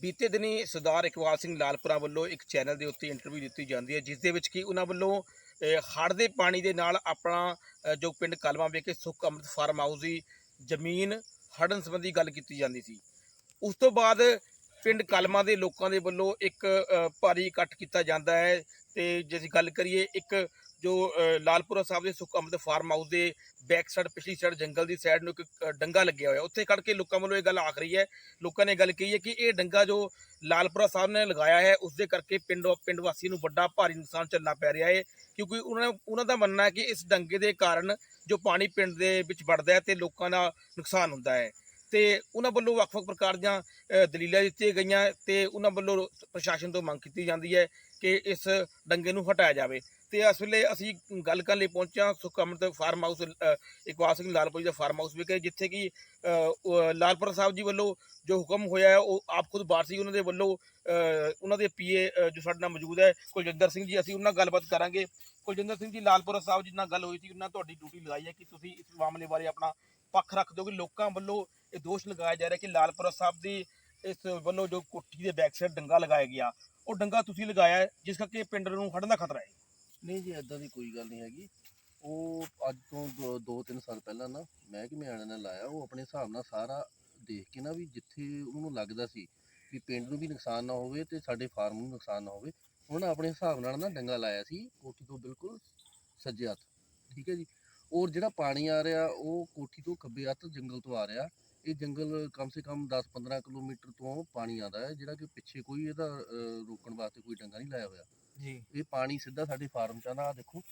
ਬੀਤੇ ਦਿਨੀ ਸਰਦਾਰ ਇਕਬਾਲ ਸਿੰਘ ਲਾਲਪੁਰਾ ਵੱਲੋਂ ਇੱਕ ਚੈਨਲ ਦੇ ਉੱਤੇ ਇੰਟਰਵਿਊ ਦਿੱਤੀ ਜਾਂਦੀ ਹੈ ਜਿਸ ਦੇ ਵਿੱਚ ਕਿ ਉਹਨਾਂ ਵੱਲੋਂ ਹੜ੍ਹ ਦੇ ਪਾਣੀ ਦੇ ਨਾਲ ਆਪਣਾ ਜੋ ਪਿੰਡ ਕਲਮਾ ਵਿਖੇ ਸੁੱਖ ਅੰਮ੍ਰਿਤ ਫਾਰਮ ਹਾਊਸ ਦੀ ਜ਼ਮੀਨ ਹੜਨ ਸੰਬੰਧੀ ਗੱਲ ਕੀਤੀ ਜਾਂਦੀ ਸੀ। ਉਸ ਤੋਂ ਬਾਅਦ ਪਿੰਡ ਕਲਮਾ ਦੇ ਲੋਕਾਂ ਦੇ ਵੱਲੋਂ ਇੱਕ ਭਾਰੀ ਇਕੱਠ ਕੀਤਾ ਜਾਂਦਾ ਹੈ ਤੇ ਜੇ ਅਸੀਂ ਗੱਲ ਕਰੀਏ ਇੱਕ ਜੋ ਲਾਲਪੁਰਾ ਸਾਹਿਬ ਦੇ ਸੁੱਖ ਅੰਮ੍ਰਿਤ ਫਾਰਮ ਹਾਊਸ ਦੇ ਬੈਕ ਸਾਈਡ ਪਿਛਲੀ ਸਾਈਡ ਜੰਗਲ ਦੀ ਸਾਈਡ ਨੂੰ ਇੱਕ ਡੰਗਾ ਲੱਗਿਆ ਹੋਇਆ। ਉੱਥੇ ਖੜ ਕੇ ਲੋਕਾਂ ਵੱਲੋਂ ਇਹ ਗੱਲ ਆਖ ਰਹੀ ਹੈ। ਲੋਕਾਂ ਨੇ ਗੱਲ ਕਹੀ ਹੈ ਕਿ ਇਹ ਡੰਗਾ ਜੋ ਲਾਲਪੁਰਾ ਸਾਹਿਬ ਨੇ ਲਗਾਇਆ ਹੈ ਉਸ ਦੇ ਕਰਕੇ ਪਿੰਡ ਪਿੰਡ ਵਾਸੀ ਨੂੰ ਵੱਡਾ ਭਾਰੀ ਨੁਕਸਾਨ ਚੱਲਣਾ ਪੈ ਰਿਹਾ ਹੈ। ਕਿਉਂਕਿ ਉਹਨਾਂ ਉਹਨਾਂ ਦਾ ਮੰਨਣਾ ਹੈ ਕਿ ਇਸ ਡੰਗੇ ਦੇ ਕਾਰਨ ਜੋ ਪਾਣੀ ਪਿੰਡ ਦੇ ਵਿੱਚ ਵੜਦਾ ਹੈ ਤੇ ਲੋਕਾਂ ਦਾ ਨੁਕਸਾਨ ਹੁੰਦਾ ਹੈ। ਤੇ ਉਹਨਾਂ ਵੱਲੋਂ ਵੱਖ-ਵੱਖ ਪ੍ਰਕਾਰ ਦੀਆਂ ਦਲੀਲਾਂ ਦਿੱਤੀਆਂ ਗਈਆਂ ਤੇ ਉਹਨਾਂ ਵੱਲੋਂ ਪ੍ਰਸ਼ਾਸਨ ਤੋਂ ਮੰਗ ਕੀਤੀ ਜਾਂਦੀ ਹੈ ਕਿ ਇਸ ਡੰਗੇ ਨੂੰ ਹਟਾਇਆ ਜਾਵੇ। ਤੇ ਇਸ ਵੇਲੇ ਅਸੀਂ ਗੱਲ ਕਰਨ ਲਈ ਪਹੁੰਚਿਆ ਸੁੱਖ ਅੰਮ੍ਰਿਤ ਫਾਰਮ ਹਾਊਸ ਅ, ਇਕਬਾਲ ਸਿੰਘ ਲਾਲਪੁਰੀ ਦਾ ਫਾਰਮ ਹਾਊਸ ਵਿਖੇ ਜਿੱਥੇ ਕਿ ਅ, ਲਾਲਪੁਰ ਸਾਹਿਬ ਜੀ ਵੱਲੋਂ ਜੋ ਹੁਕਮ ਹੋਇਆ ਹੈ ਉਹ ਆਪ ਖੁਦ ਬਾਹਰ ਸੀ ਉਹਨਾਂ ਦੇ ਵੱਲੋਂ ਉਹਨਾਂ ਦੇ ਪੀਏ ਜੋ ਸਾਡੇ ਨਾਲ ਮੌਜੂਦ ਹੈ ਕੁਲਜਿੰਦਰ ਸਿੰਘ ਜੀ ਅਸੀਂ ਉਹਨਾਂ ਨਾਲ ਗੱਲਬਾਤ ਕਰਾਂਗੇ। ਕੁਲਜਿੰਦਰ ਸਿੰਘ ਜੀ ਲਾਲਪੁਰ ਸਾਹਿਬ ਜੀ ਨਾਲ ਗੱਲ ਹੋਈ ਸੀ ਉਹਨਾਂ ਤੁਹਾਡੀ ਡਿਊਟੀ ਲਗਾਈ ਹੈ ਕਿ ਤੁਸੀਂ ਇਸ ਮਾਮਲੇ ਬਾਰੇ ਆਪਣਾ ਪੱਖ ਰੱਖਦੇ ਹੋ ਕਿ ਲੋਕਾਂ ਵੱਲੋਂ ਇਹ ਦੋਸ਼ ਲਗਾਇਆ ਜਾ ਰਿਹਾ ਕਿ ਲਾਲਪੁਰ ਸਾਹਿਬ ਦੀ ਇਸ ਵੱਲੋਂ ਜੋ ਕੋਠੀ ਦੇ ਬੈਕ ਸਾਈਡ ਡੰਗਾ ਲਗਾਇਆ ਗਿਆ, ਉਹ ਡੰਗਾ ਤੁਸੀਂ ਲਗਾਇਆ, ਜਿਸ ਕਰਕੇ ਪਿੰਡ ਨੂੰ ਹੜਨ ਦਾ ਖਤਰਾ ਹੈ। ਨਹੀਂ ਜੀ ਐਦਾਂ ਦੀ ਕੋਈ ਗੱਲ ਨਹੀਂ ਹੈਗੀ। ਉਹ ਅੱਜ ਤੋਂ 2-3 ਸਾਲ ਪਹਿਲਾਂ ਨਾ ਮਹਿਕਮੇ ਵਾਲਿਆਂ ਨੇ ਲਾਇਆ, ਉਹ ਆਪਣੇ ਹਿਸਾਬ ਨਾਲ ਸਾਰਾ ਦੇਖ ਕੇ ਨਾ ਵੀ ਜਿੱਥੇ ਉਹਨੂੰ ਲੱਗਦਾ ਸੀ ਵੀ ਪਿੰਡ ਨੂੰ ਵੀ ਨੁਕਸਾਨ ਨਾ ਹੋਵੇ ਤੇ ਸਾਡੇ ਫਾਰਮ ਨੂੰ ਨੁਕਸਾਨ ਨਾ ਹੋਵੇ, ਉਹਨਾਂ ਆਪਣੇ ਹਿਸਾਬ ਨਾਲ ਨਾ ਡੰਗਾ ਲਾਇਆ ਸੀ ਕੋਠੀ ਤੋਂ ਬਿਲਕੁਲ ਸੱਜੇ ਹੱਥ। ਠੀਕ ਹੈ ਜੀ? ਔਰ ਜਿਹੜਾ ਪਾਣੀ ਆ ਰਿਹਾ ਉਹ ਕੋਠੀ ਤੋਂ ਖੱਬੇ ਹੱਥ ਜੰਗਲ ਤੋਂ ਆ ਰਿਹਾ। ਇਹ ਜੰਗਲ ਕਮ ਸੇ ਕਮ 10-15 ਕਿਲੋਮੀਟਰ ਤੋਂ ਪਾਣੀ ਆਉਂਦਾ ਹੈ ਜਿਹੜਾ ਕਿ ਪਿੱਛੇ ਕੋਈ ਇਹਦਾ ਅਹ, ਰੋਕਣ ਵਾਸਤੇ ਕੋਈ ਡੰਗਾ ਨਹੀਂ ਲਾਇਆ ਹੋਇਆ। ਜੀ। ਇਹ ਪਾਣੀ ਸਿੱਧਾ ਸਾਡੇ ਫਾਰਮ ਚ ਆਉਂਦਾ ਆਹ ਦੇਖੋ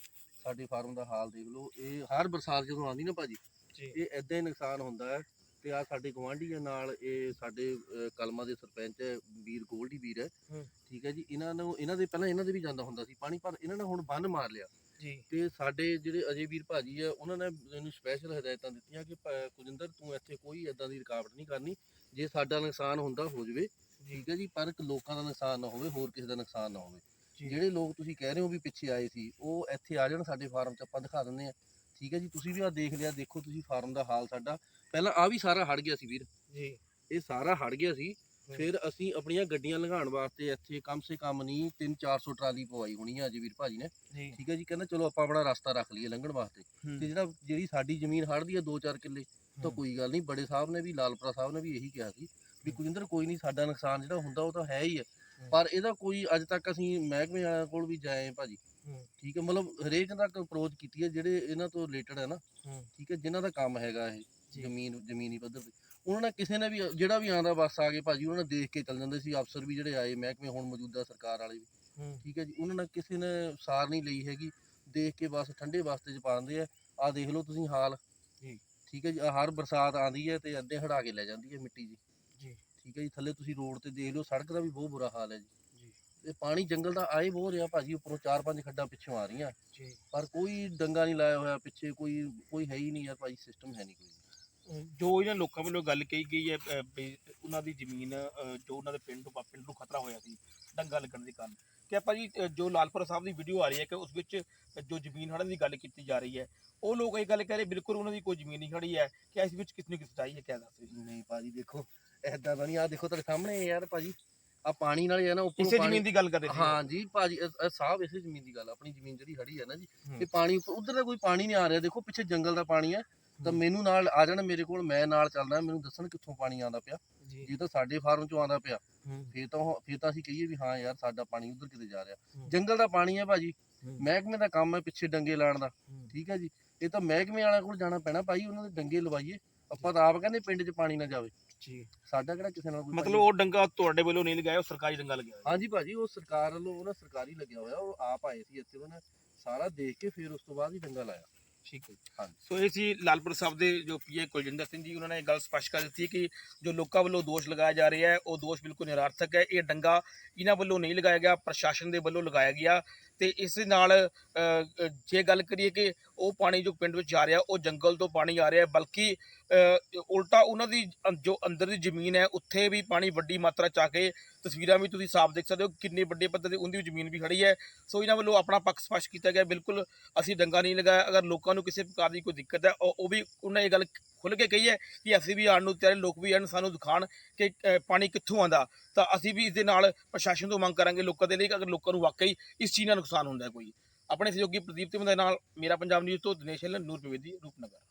ਸਾਡੇ ਫਾਰਮ ਦਾ ਹਾਲ ਦੇਖ ਲਓ। ਇਹ ਹਰ ਬਰਸਾਤ ਜਦੋਂ ਆਉਂਦੀ ਨਾ ਭਾਜੀ ਜੀ। ਇਹ ਐਦਾਂ ਹੀ ਨੁਕਸਾਨ ਹੁੰਦਾ ਹੈ ਤੇ ਆ ਸਾਡੇ ਗਵਾਂਢੀਆਂ ਨਾਲ ਇਹ ਸਾਡੇ ਅਹ, ਕਲਮਾਂ ਦੇ ਸਰਪੰਚ ਹੈ, ਵੀਰ ਗੋਲਡੀ ਵੀਰ ਹੈ। ਹੂੰ। ਠੀਕ ਹੈ ਜੀ ਇਹਨਾਂ ਨੂੰ ਇਹਨਾਂ ਦੇ ਪਹਿਲਾਂ ਇਹਨਾਂ ਦੇ ਵੀ ਜਾਂਦਾ ਹੁੰਦਾ ਸੀ ਪਾਣੀ ਪਰ ਇਹਨਾਂ ਨੇ ਹੁਣ ਬੰਨ ਮਾਰ ਲਿਆ। ਜੀ। ਤੇ ਸਾਡੇ ਜਿਹੜੇ ਅਜੇ ਵੀਰ ਭਾਜੀ ਆ ਉਹਨਾਂ ਨੇ ਮੈਨੂੰ ਸਪੈਸ਼ਲ ਹਦਾਇਤਾਂ ਦਿੱਤੀਆਂ ਕਿ ਕੁਲਜਿੰਦਰ ਤੂੰ ਇੱਥੇ ਕੋਈ ਐਦਾਂ ਦੀ ਰੁਕਾਵਟ ਨਹੀਂ ਕਰਨੀ। ਜੇ ਸਾਡਾ ਨੁਕਸਾਨ ਹੁੰਦਾ ਹੋ ਜਵੇ ਠੀਕ ਹੈ ਜੀ ਪਰ ਲੋਕਾਂ ਦਾ ਨੁਕਸਾਨ ਨਾ ਹੋਵੇ ਹੋਰ ਕਿਸੇ ਦਾ ਨੁਕਸਾਨ ਨਾ ਹੋਵੇ। ਜੀ। ਜਿਹੜੇ ਲੋਕ ਤੁਸੀਂ ਕਹਿ ਰਹੇ ਹੋ ਵੀ ਪਿੱਛੇ ਆਏ ਸੀ ਉਹ ਇੱਥੇ ਆ ਜਾਣ ਸਾਡੇ ਫਾਰਮ 'ਚ ਆਪਾਂ ਦਿਖਾ ਦਿੰਦੇ ਆ ਠੀਕ ਹੈ ਜੀ ਤੁਸੀਂ ਵੀ ਆ ਦੇਖ ਲਿਆ ਦੇਖੋ ਤੁਸੀਂ ਫਾਰਮ ਦਾ ਹਾਲ ਸਾਡਾ। ਪਹਿਲਾਂ ਆ ਵੀ ਸਾਰਾ ਹੜ ਗਿਆ ਸੀ ਵੀਰ। ਜੀ। ਇਹ ਸਾਰਾ ਹੜ ਗਿਆ ਸੀ। ਫਿਰ ਅਸੀਂ ਆਪਣੀਆਂ ਗੱਡੀਆਂ ਲੰਘਾਉਣ ਵਾਸਤੇ ਇੱਥੇ ਕਮ ਸੇ ਕਮ ਨਹੀਂ 3-400 ਟਰਾਲੀ ਪਵਾਈ ਹੋਣੀ ਆ ਅਜੇ ਵੀਰ ਭਾਜੀ ਨੇ ਠੀਕ ਹੈ ਜੀ ਕਹਿੰਦਾ ਚਲੋ ਆਪਾਂ ਆਪਣਾ ਰਸਤਾ ਰੱਖ ਲਈਏ ਲੰਘਣ ਵਾਸਤੇ ਤੇ ਜਿਹੜਾ ਜਿਹੜੀ ਸਾਡੀ ਜ਼ਮੀਨ ਹੜਦੀ ਆ 2-4 ਕਿੱਲੇ ਤਾਂ ਕੋਈ ਗੱਲ ਨਹੀਂ ਬੜੇ ਸਾਹਿਬ ਨੇ ਵੀ ਲਾਲਪੁਰਾ ਸਾਹਿਬ ਨੇ ਵੀ ਇਹੀ ਕਿਹਾ ਸੀ ਵੀ ਹੂੰ। ਕੁਲਿੰਦਰ ਕੋਈ ਨਹੀਂ ਸਾਡਾ ਨੁਕਸਾਨ ਜਿਹੜਾ ਹੁੰਦਾ ਉਹ ਤਾਂ ਹੈ ਹੀ ਹੈ ਹੂੰ। ਪਰ ਇਹਦਾ ਕੋਈ ਅੱਜ ਤੱਕ ਅਸੀਂ ਮਹਿਕਮੇ ਵਾਲਿਆਂ ਕੋਲ ਵੀ ਜਾਏ ਭਾਜੀ। ਠੀਕ ਹੈ ਮਤਲਬ ਹਰੇਕ ਤੱਕ ਅਪਰੋਚ ਕੀਤੀ ਹੈ ਜਿਹੜੇ ਇਹਨਾਂ ਤੋਂ ਰਿਲੇਟਡ ਹੈ ਨਾ। ਠੀਕ ਹੈ ਜਿਨ੍ਹਾਂ ਦਾ ਕੰਮ ਹੈਗਾ ਇਹ। ਜ਼ਮੀਨ ਜ਼ਮੀਨੀ ਪੱਧਰ ਤੇ ਉਹਨਾਂ ਨੇ ਕਿਸੇ ਨੇ ਵੀ ਜਿਹੜਾ ਵੀ ਆਂਦਾ ਬੱਸ ਆ ਕੇ ਭਾਜੀ ਉਹਨਾਂ ਨੇ ਦੇਖ ਕੇ ਚੱਲ ਜਾਂਦੇ ਸੀ ਅਫਸਰ ਵੀ ਜਿਹੜੇ ਆਏ ਮਹਿਕਮੇ ਹੁਣ ਮੌਜੂਦਾ ਸਰਕਾਰ ਵਾਲੇ ਵੀ। ਠੀਕ ਹੈ ਜੀ ਉਹਨਾਂ ਨੇ ਕਿਸੇ ਨੇ ਸਾਰ ਨਹੀਂ ਲਈ ਹੈਗੀ। ਦੇਖ ਕੇ ਬਸ ਠੰਡੇ ਵਾਸਤੇ ਚ ਪਾ ਦਿੰਦੇ ਆ। ਆ ਦੇਖ ਲਓ ਤੁਸੀਂ ਹਾਲ। ਜੀ। ਠੀਕ ਹੈ ਜੀ ਹਰ ਬਰਸਾਤ ਆਂਦੀ ਹੈ ਤੇ ਅੱਧੇ ਹੜਾ ਕੇ ਲੈ ਜਾਂਦੀ ਹੈ ਮਿੱਟੀ ਜੀ। ਜੀ। ਠੀਕ ਹੈ ਜੀ ਥੱਲੇ ਤੁਸੀਂ ਰੋਡ ਤੇ ਦੇਖ ਲਓ ਸੜਕ ਦਾ ਵੀ ਬਹੁਤ ਬੁਰਾ ਹਾਲ ਹੈ ਜੀ। ਤੇ ਪਾਣੀ ਜੰਗਲ ਦਾ ਆਏ ਬਹੁਤ ਰਿਹਾ ਭਾਜੀ ਉੱਪਰੋਂ ਚਾਰ ਪੰਜ ਖੱਡਾਂ ਪਿੱਛੋਂ ਆ ਰਹੀਆਂ। ਜੀ। ਪਰ ਕੋਈ ਡੰਗਾ ਨਹੀਂ ਲਾਇਆ ਹੋਇਆ ਪਿੱਛੇ ਕੋਈ ਕੋਈ ਹੈ ਹੀ ਨਹੀਂ ਯਾਰ ਭਾਜੀ ਸਿਸਟਮ ਹੈ ਨਹੀਂ ਕੋਈ। ਜੋ ਇਹਨਾਂ ਲੋਕਾਂ ਵੱਲੋਂ ਗੱਲ ਕਹੀ ਗਈ ਹੈ ਵੀ ਉਹਨਾਂ ਦੀ ਜ਼ਮੀਨ ਜੋ ਉਹਨਾਂ ਦੇ ਪਿੰਡ ਤੋਂ ਪਿੰਡ ਨੂੰ ਖਤਰਾ ਹੋਇਆ ਸੀ ਡੰਗਾ ਲੱਗਣ ਦੇ ਕਾਰਨ। ਕਿ ਆਪਾਂ ਜੀ ਜੋ ਲਾਲਪੁਰ ਸਾਹਿਬ ਦੀ ਵੀਡੀਓ ਆ ਰਹੀ ਹੈ ਕਿ ਉਸ ਵਿੱਚ ਜੋ ਜ਼ਮੀਨ ਹੜਨ ਦੀ ਗੱਲ ਕੀਤੀ ਜਾ ਰਹੀ ਹੈ ਉਹ ਲੋਕ ਇਹ ਗੱਲ ਕਹਿ ਰਹੇ ਬਿਲਕੁਲ ਉਹਨਾਂ ਦੀ ਕੋਈ ਜ਼ਮੀਨ ਨਹੀਂ ਖੜੀ ਹੈ ਕਿ ਇਸ ਵਿੱਚ ਕਿਸ ਨੂੰ ਕਿਸ ਚਾਹੀਏ ਕਿਆ ਦੱਸ ਰਹੇ ਨਹੀਂ ਭਾਜੀ ਦੇਖੋ ਐਦਾਂ ਤਾਂ ਨਹੀਂ ਆ ਦੇਖੋ ਤੁਹਾਡੇ ਸਾਹਮਣੇ ਹੈ ਯਾਰ ਭਾਜੀ ਆ ਪਾਣੀ ਨਾਲ ਹੀ ਹੈ ਨਾ ਉੱਪਰੋਂ ਇਸੇ ਪਾਣੀ ਜ਼ਮੀਨ ਦੀ ਗੱਲ ਕਰ ਰਹੇ ਸੀ ਹਾਂ ਜੀ ਭਾਜੀ ਸਾਹਬ ਇਸੇ ਜ਼ਮੀਨ ਦੀ ਗੱਲ ਆ, ਆਪਣੀ ਜ਼ਮੀਨ ਜਿਹੜੀ ਖੜੀ ਹੈ ਨਾ ਜੀ ਹੂੰ। ਤੇ ਪਾਣੀ ਉੱਪਰ ਉਧਰ ਦਾ ਕੋਈ ਪਾਣੀ ਨਹੀਂ ਆ ਰਿਹਾ ਦੇਖੋ ਪਿੱਛੇ ਜੰਗਲ ਦਾ ਪਾਣੀ ਹੈ ਤਾਂ। ਮੈਨੂੰ ਨਾਲ ਆ ਜਾਣ ਮੇਰੇ ਕੋਲ ਮੈਂ ਨਾਲ ਚੱਲਦਾ ਮੈਨੂੰ ਦੱਸਣ ਕਿੱਥੋਂ ਪਾਣੀ ਆਉਂਦਾ ਪਿਆ ਜੀ ਜੇ ਤਾਂ ਸਾਡੇ ਫਾਰਮ ਚੋਂ ਆਉਂਦਾ ਪਿਆ। ਫੇਰ ਤਾਂ ਉਹ- ਫੇਰ ਤਾਂ ਅਸੀਂ ਕਹੀਏ ਵੀ ਹਾਂ ਯਾਰ ਸਾਡਾ ਪਾਣੀ ਉਧਰ ਕਿਤੇ ਜਾ ਰਿਹਾ ਹੂੰ। ਜੰਗਲ ਦਾ ਪਾਣੀ ਹੈ ਭਾਜੀ ਹੂੰ। ਮਹਿਕਮੇ ਦਾ ਕੰਮ ਹੈ ਪਿੱਛੇ ਡੰਗੇ ਲਾਉਣ ਦਾ ਹੂੰ। ਠੀਕ ਹੈ ਜੀ ਇਹ ਤਾਂ ਮਹਿਕਮੇ ਵਾਲਿਆਂ ਕੋਲ ਜਾਣਾ ਪੈਣਾ ਭਾਈ ਉਹਨਾਂ ਦੇ ਡੰਗੇ ਲਵਾਈਏ ਆਪਾਂ ਤਾਂ ਆਪ ਕਹਿੰਦੇ ਪਿੰਡ 'ਚ ਪਾਣੀ ਨਾ ਜਾਵੇ ਜੀ ਸਾਡਾ ਕਿਹੜਾ ਕਿਸੇ ਨਾਲ ਕੋਈ ਮਤਲਬ ਉਹ ਡੰਗਾ ਤੁਹਾਡੇ ਵੱਲੋਂ ਨਹੀਂ ਲਗਾਇਆ ਉਹ ਸਰਕਾਰੀ ਡੰਗਾ ਲੱਗਿਆ ਹੋਇਆ ਹਾਂਜੀ ਭਾਜੀ ਉਹ ਸਰਕਾਰ ਵੱਲੋਂ ਉਹਨਾਂ ਸਰਕਾਰੀ ਲੱਗਿਆ ਹੋਇਆ ਉਹ ਆਪ ਆਏ ਸੀ ਇੱਥੇ ਉਹਨਾਂ ਸਾਰਾ ਦੇਖ ਕੇ ਫਿਰ ਉਸ ਤੋਂ ਬਾਅਦ ਹੀ ਡੰਗਾ ਲਾਇਆ ਠੀਕ ਹੈ ਹਾਂਜੀ। ਸੋ ਇਹ ਸੀ ਲਾਲਪੁਰ ਸਾਹਿਬ ਦੇ ਜੋ ਪੀਏ ਕੁਲਜਿੰਦਰ ਸਿੰਘ ਜੀ, ਉਹਨਾਂ ਨੇ ਇਹ ਗੱਲ ਸਪਸ਼ਟ ਕਰ ਦਿੱਤੀ ਕਿ ਜੋ ਲੋਕਾਂ ਵੱਲੋਂ ਦੋਸ਼ ਲਗਾਇਆ ਜਾ ਰਿਹਾ ਹੈ, ਉਹ ਦੋਸ਼ ਬਿਲਕੁਲ ਨਿਰਾਰਥਕ ਹੈ ਇਹ ਡੰਗਾ ਇਹਨਾਂ ਵੱਲੋਂ ਨਹੀਂ ਲਗਾਇਆ ਗਿਆ, ਪ੍ਰਸ਼ਾਸਨ ਦੇ ਵੱਲੋਂ ਲਗਾਇਆ ਗਿਆ ਤੇ ਇਸ ਦੇ ਨਾਲ ਜੇ ਗੱਲ ਕਰੀਏ ਕਿ ਉਹ ਪਾਣੀ ਜੋ ਪਿੰਡ ਵਿੱਚ ਜਾ ਰਿਹਾ, ਉਹ ਜੰਗਲ ਤੋਂ ਪਾਣੀ ਆ ਰਿਹਾ, ਬਲਕਿ ਉਲਟਾ ਉਹਨਾਂ ਦੀ ਅੰ- ਜੋ ਅੰਦਰ ਦੀ ਜ਼ਮੀਨ ਹੈ, ਉੱਥੇ ਵੀ ਪਾਣੀ ਵੱਡੀ ਮਾਤਰਾ ਚ ਆ ਕੇ ਤਸਵੀਰਾਂ ਵੀ ਤੁਸੀਂ ਸਾਫ਼ ਦੇਖ ਸਕਦੇ ਹੋ, ਕਿੰਨੇ ਵੱਡੇ ਪੱਧਰ ਤੇ ਉਹਦੀ ਜ਼ਮੀਨ ਵੀ ਖੜੀ ਹੈ। ਸੋ ਇਹਨਾਂ ਵੱਲੋਂ ਆਪਣਾ ਪੱਖ ਸਪਸ਼ਟ ਕੀਤਾ ਗਿਆ, ਬਿਲਕੁਲ ਅਸੀਂ ਡੰਗਾ ਨਹੀਂ ਲਗਾਇਆ, ਅਗਰ ਲੋਕਾਂ ਨੂੰ ਕਿਸੇ ਪ੍ਰਕਾਰ ਦੀ ਕੋਈ ਦਿੱਕਤ ਹੈ, ਉਹ ਉਹ ਵੀ ਉਹਨਾਂ ਇਹ ਗੱਲ ਖੁੱਲ੍ਹ ਕੇ ਕਹੀਏ ਕਿ ਅਸੀਂ ਵੀ ਆਉਣ ਨੂੰ ਤਿਆਰ, ਲੋਕ ਵੀ ਆਉਣ, ਸਾਨੂੰ ਦਿਖਾਣ ਕਿ ਪਾਣੀ ਕਿੱਥੋਂ ਆਉਂਦਾ। ਤਾਂ ਅਸੀਂ ਵੀ ਇਸ ਦੇ ਨਾਲ ਪ੍ਰਸ਼ਾਸਨ ਤੋਂ ਮੰਗ ਕਰਾਂਗੇ ਲੋਕਾਂ ਦੇ ਲਈ ਕਿ ਅਗਰ ਲੋਕਾਂ ਨੂੰ ਵਾਕਈ ਇਸ ਚੀਜ਼ ਨਾਲ ਨੁਕਸਾਨ ਹੁੰਦਾ ਕੋਈ। ਆਪਣੇ ਸਹਿਯੋਗੀ ਪ੍ਰਦੀਪ ਤੇ ਦੇ ਨਾਲ ਮੇਰਾ ਪੰਜਾਬ ਨਿਊਜ਼ ਤੋਂ ਦਿਨੇਸ਼ ਹਿੱਲ, ਨੂਰ ਪਵੇਦੀ, ਰੂਪਨਗਰ।